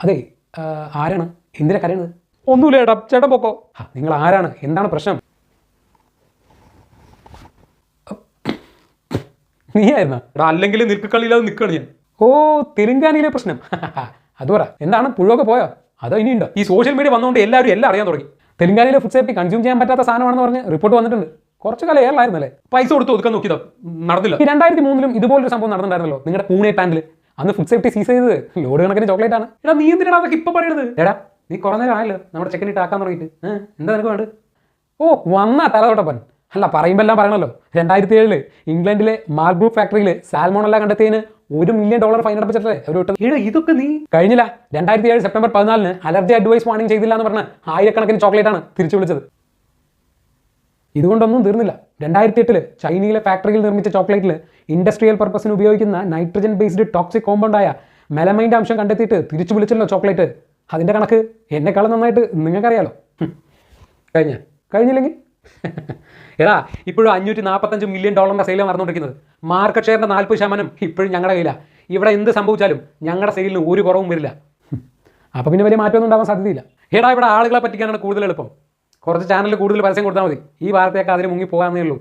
അതെ ആരാണ്? എന്തിനാ കരയണത് ഒന്നുമില്ല ചേട്ടാ ചേട്ടൻ പൊക്കോ. നിങ്ങൾ ആരാണ്? എന്താണ് പ്രശ്നം? നീയായിരുന്ന? എടാ അല്ലെങ്കിൽ നിൽക്കക്കളിയില്ലാതെ നിൽക്കുകയാണ് ഞാൻ. ഓ തെലുങ്കാനയിലെ പ്രശ്നം. അത് പറ എന്താണ്? പുഴുവൊക്കെ പോയോ? അതോ ഇനിയുണ്ടോ? ഈ സോഷ്യൽ മീഡിയ വന്നുകൊണ്ട് എല്ലാവരും എല്ലാം അറിയാൻ തുടങ്ങി. തെലുങ്കാനയിലെ ഫുഡ് സേഫ്റ്റി കൺസ്യൂം ചെയ്യാൻ പറ്റാത്ത സാധനമാണെന്ന് പറഞ്ഞ് റിപ്പോർട്ട് വന്നിട്ടുണ്ട്. കുറച്ച് കാലം എയർലായിരുന്നല്ലേ പൈസ കൊടുത്ത് ഒതുക്കാൻ നോക്കിയതോ നടന്നില്ല. ഈ രണ്ടായിരത്തി മൂന്നിലും ഇതുപോലൊരു സംഭവം നടന്നിട്ടുണ്ടായിരുന്നല്ലോ. നിങ്ങളുടെ പൂനെ പാൻഡിൽ അന്ന് ഫുഡ് സേഫ്റ്റി സീസ് ചെയ്തത്. ലോഡ് കണക്കിന് ചോക്ലേറ്റ് ആണ്. എടാ നീ എന്തിനാ അതൊക്കെ ഇപ്പൊ പറയുന്നത് എടാ നീ കുറേ നേരം ആയല്ലോ. നമ്മുടെ ചെക്കനിട്ട് ആക്കാൻ തുടങ്ങിയിട്ട്. ഏഹ് എന്താ നിനക്ക് വേണ്ടത്? ഓ വന്നാ തലതോട്ടപ്പൻ. അല്ല പറയുമ്പോൾ എല്ലാം പറയണല്ലോ. രണ്ടായിരത്തി ഏഴിൽ ഇംഗ്ലണ്ടിലെ മാർബ്രൂ ഫാക്ടറിയിൽ സാൽമോണല്ല കണ്ടെത്തിയതിന് ഒരു മില്യൺ ഡോളർ ഫൈൻ അടപ്പിച്ചിട്ടല്ലേ ഒരു വിട്ടത്? ഇതൊക്കെ നീ കഴിഞ്ഞില്ല. രണ്ടായിരത്തി ഏഴ് സെപ്റ്റംബർ പതിനാലിന് അലർജി അഡ്വൈസ് വാണിംഗ് ചെയ്തില്ല എന്ന് പറഞ്ഞ് ആയിരക്കണക്കിന് ചോക്ലേറ്റ് ആണ് തിരിച്ചു വിളിച്ചത്. ഇതുകൊണ്ടൊന്നും തീർന്നില്ല. രണ്ടായിരത്തി എട്ടിൽ ചൈനയിലെ ഫാക്ടറിയിൽ നിർമ്മിച്ച ചോക്ലേറ്റിൽ ഇൻഡസ്ട്രിയൽ പർപ്പസിന് ഉപയോഗിക്കുന്ന നൈട്രജൻ ബേസ്ഡ് ടോക്സിക് കോമ്പൗണ്ടായ മെലമൈന്റെ അംശം കണ്ടെത്തിയിട്ട് തിരിച്ചു വിളിച്ചല്ലോ ചോക്ലേറ്റ് അതിന്റെ കണക്ക് എന്നെക്കാളും നന്നായിട്ട് നിങ്ങൾക്കറിയാലോ. കഴിഞ്ഞ. കഴിഞ്ഞില്ലെങ്കിൽ? എടാ ഇപ്പോഴും അഞ്ഞൂറ്റി നാൽപ്പത്തഞ്ച് മില്യൺ ഡോളറിന്റെ സെയിലാണ് നടന്നുകൊണ്ടിരിക്കുന്നത്. മാർക്കറ്റ് ഷെയറിന്റെ നാൽപ്പത് ശതമാനം ഇപ്പോഴും ഞങ്ങളുടെ കയ്യിലാണ് ഇവിടെ എന്ത് സംഭവിച്ചാലും ഞങ്ങളുടെ സെയിലിന് ഒരു കുറവും വരില്ല. അപ്പോൾ പിന്നെ വലിയ മാറ്റമൊന്നും ഉണ്ടാവാൻ സാധ്യതയില്ല. എടാ ഇവിടെ ആളുകളെ പറ്റിക്കാനാണ് കൂടുതൽ എളുപ്പം. കുറച്ച് ചാനലിൽ കൂടുതൽ പരസ്യം കൊടുത്താൽ മതി. ഈ വാർത്തയൊക്കെ അതിന് മുങ്ങി പോകാമെന്നേ ഉള്ളൂ.